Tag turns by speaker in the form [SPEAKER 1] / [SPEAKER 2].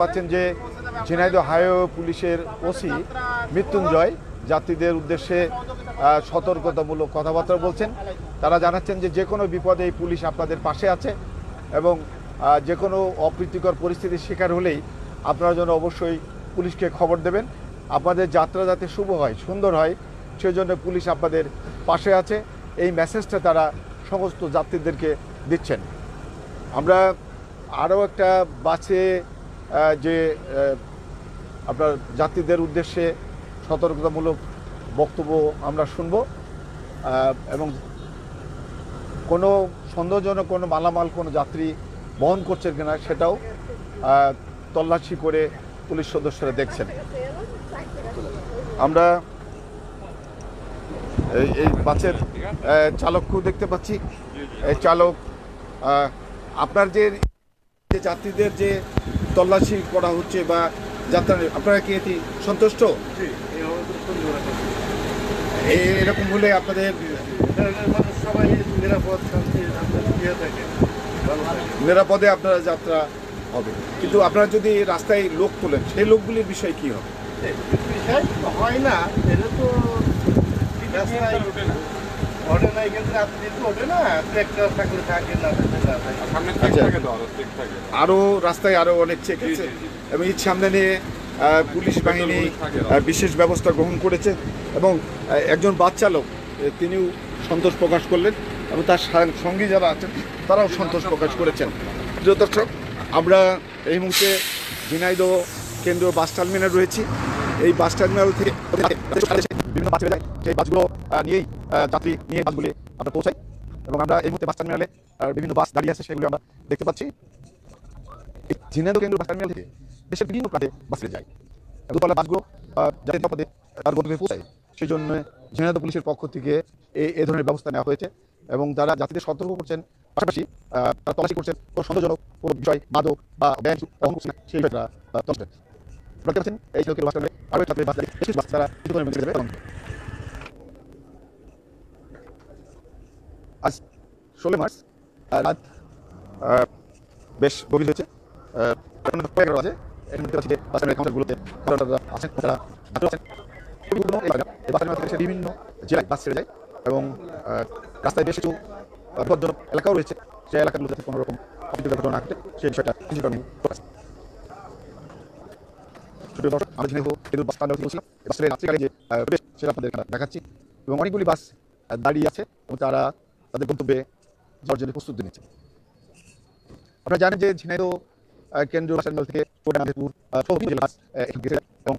[SPEAKER 1] পাচ্ছেন যে ঝিনাইদহ হাইওয়ে পুলিশের ওসি মৃত্যুঞ্জয়, যাত্রীদের উদ্দেশ্যে সতর্কতামূলক কথাবার্তা বলছেন। তারা জানাচ্ছেন যে যে কোনো বিপদে এই পুলিশ আপনাদের পাশে আছে এবং যে কোনো অপ্রীতিকর পরিস্থিতির শিকার হলেই আপনারা যেন অবশ্যই পুলিশকে খবর দেবেন। আপনাদের যাত্রা যাতে শুভ হয়, সুন্দর হয়, সেজন্য পুলিশ আপনাদের পাশে আছে। এই মেসেজটা তারা সমস্ত যাত্রীদেরকে দিচ্ছেন। আমরা আরও একটা বাসে যে আপনার যাত্রীদের উদ্দেশ্যে সতর্কতামূলক বক্তব্য আমরা শুনব এবং কোনো সন্দেহজনক কোনো মালামাল কোনো যাত্রী বহন করছেন কিনা সেটাও তল্লাশি করে পুলিশ সদস্যরা দেখছেন। আমরা এই এই বাসের চালককেও দেখতে পাচ্ছি। এই চালক আপনার যে যে যাত্রীদের যে তল্লাশি করা হচ্ছে বা যাত্রা আপনারা কি এটি সন্তুষ্ট? এরকম হলে আপনাদের
[SPEAKER 2] সবাই নিরাপদ শান্তি থাকে।
[SPEAKER 1] নিরাপদে আপনারা যাত্রা হবে। কিন্তু আপনারা যদি রাস্তায় লোক তোলেন সেই লোকগুলির বিষয় কি হবে?
[SPEAKER 2] বিষয় হয় না। এটা তো রাস্তায় ওঠে না ওঠে থাকলে থাকে
[SPEAKER 3] সামনে
[SPEAKER 1] আচ্ছা।
[SPEAKER 3] থাকে তো আরও চেক থাকে।
[SPEAKER 1] আরও রাস্তায় আরও অনেক চেক আছে। এবং এর সামনে নিয়ে আহ, পুলিশ বাহিনী আহ, বিশেষ ব্যবস্থা গ্রহণ করেছে। এবং একজন বাস চালক তিনিও সন্তোষ প্রকাশ করলেন। এবং তার সঙ্গী যারা আছেন তারাও সন্তোষ প্রকাশ করেছেন। প্রিয় দর্শক আমরা এই মুহূর্তে ঝিনাইদহ কেন্দ্রীয় বাস টার্মিনাল রয়েছি। এই বাস টার্মিনাল থেকে বিভিন্ন বাস যায়, সেই বাসগুলো নিয়েই যাত্রী নিয়ে বাসগুলি আমরা পৌঁছাই এবং আমরা এই মুহূর্তে বাস টার্মিনালে বিভিন্ন বাস দাঁড়িয়ে আছে সেগুলো আমরা দেখতে পাচ্ছি। এই ঝিনাইদহ কেন্দ্র বাস টার্মিনাল থেকে দেশের বিভিন্ন প্রান্তে বাসে যায়। দোতলা বাসগুলো যাতে নিরাপদে তার গন্তব্যে পৌঁছায়, সেই জন্য ঝিনাইদহ পুলিশের পক্ষ থেকে এই এই ধরনের ব্যবস্থা নেওয়া হয়েছে এবং তারা যাত্রীদের সতর্ক করছেন, পাশাপাশি তারা তল্লাশি করছেন, কোনো সন্দেহজনক কোনো বিষয় মাদক বা ব্যাংক সেই বিষয়ে দেখতে পাচ্ছেন এই লোকের বাস টার্মিনালে আরও একটা বাস দাঁড়িয়ে কিছু বাস তারা কিছু করে যাবে আজ ষোলো মার্চ রাত বেশ গভীর হয়েছে। এগারো এখানে দেখতে পাচ্ছি যে বাস কাউন্টারগুলোতে কাউন্টাররা আছেন তারা আছেন সে বিভিন্ন জেলায় বাস ছেড়ে যায় এবং রাস্তায় বেশ কিছু বিপজ্জনক এলাকাও রয়েছে। সেই এলাকাগুলোতে কোনো রকম ঘটনা ঘটে। সেই বিষয়টা আমি সুপ্রিয় দর্শক, আমরা ঝিনাইদহ বিদ্যুৎ বাস থেকে বলছিলাম বাসের রাত্রিকালে যে পরিবেশ সেটা আপনাদের দেখাচ্ছি। এবং অনেকগুলি বাস দাঁড়িয়ে আছে এবং তারা তাদের গন্তব্যে যাওয়ার জন্য প্রস্তুতি নিচ্ছে। আপনারা জানেন যে ঝিনাইদহ কেন্দ্রীয় বাস টার্মিনাল থেকে এখানে এবং